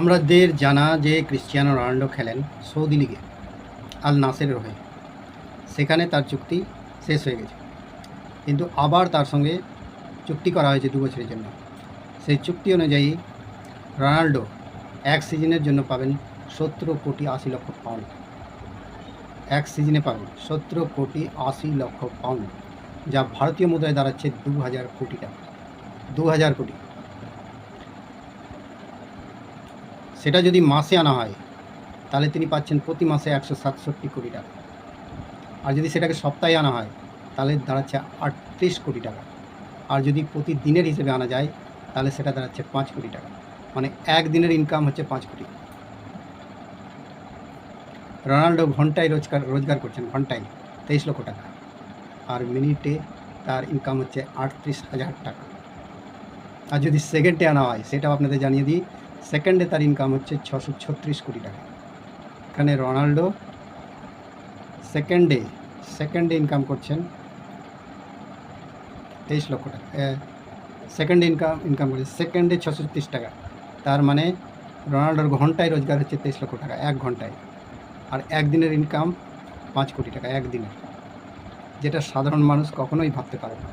আমাদের জানা যে ক্রিশ্চিয়ানো রোনাল্ডো খেলেন সৌদি লিগে আল নাসের হয়ে। সেখানে তার চুক্তি শেষ হয়ে গেছে। কিন্তু আবার তার সঙ্গে চুক্তি করা হয়েছে দু বছরের জন্য। সেই চুক্তি অনুযায়ী রোনাল্ডো এক সিজনের জন্য পাবেন সতেরো কোটি আশি লক্ষ পাউন্ড। এক সিজনে পাবেন সতেরো কোটি আশি লক্ষ পাউন্ড, যা ভারতীয় মুদ্রায় দাঁড়াচ্ছে দু হাজার কোটি টাকা। দু হাজার কোটি। সেটা যদি মাসে আনা হয়, তাহলে তিনি পাচ্ছেন প্রতি মাসে একশো সাতষট্টি কোটি টাকা। আর যদি সেটাকে সপ্তাহে আনা হয়, তাহলে দাঁড়াচ্ছে আটত্রিশ কোটি টাকা। আর যদি প্রতিদিনের হিসেবে আনা যায়, তাহলে সেটা দাঁড়াচ্ছে পাঁচ কোটি টাকা। মানে এক দিনের ইনকাম হচ্ছে পাঁচ কোটি। রোনাল্ডো ঘন্টায় রোজগার রোজগার করছেন, ঘন্টায় তেইশ লক্ষ টাকা। আর মিনিটে তার ইনকাম হচ্ছে আটত্রিশ হাজার টাকা। আর যদি সেকেন্ডে আনা হয়, সেটাও আপনাদের জানিয়ে দিই সেকেন্ডে তার ইনকাম হচ্ছে ছশো ছত্রিশ কোটি টাকা। এখানে রোনাল্ডো সেকেন্ডে সেকেন্ডে ইনকাম করছেন তেইশ লক্ষ টাকা সেকেন্ডে ইনকাম ইনকাম করছে সেকেন্ডে ছশো ছত্রিশ টাকা। তার মানে রোনাল্ডোর ঘন্টায় রোজগার হচ্ছে তেইশ লক্ষ টাকা, এক ঘন্টায়। আর একদিনের ইনকাম পাঁচ কোটি টাকা একদিনের যেটা সাধারণ মানুষ কখনোই ভাবতে পারে না।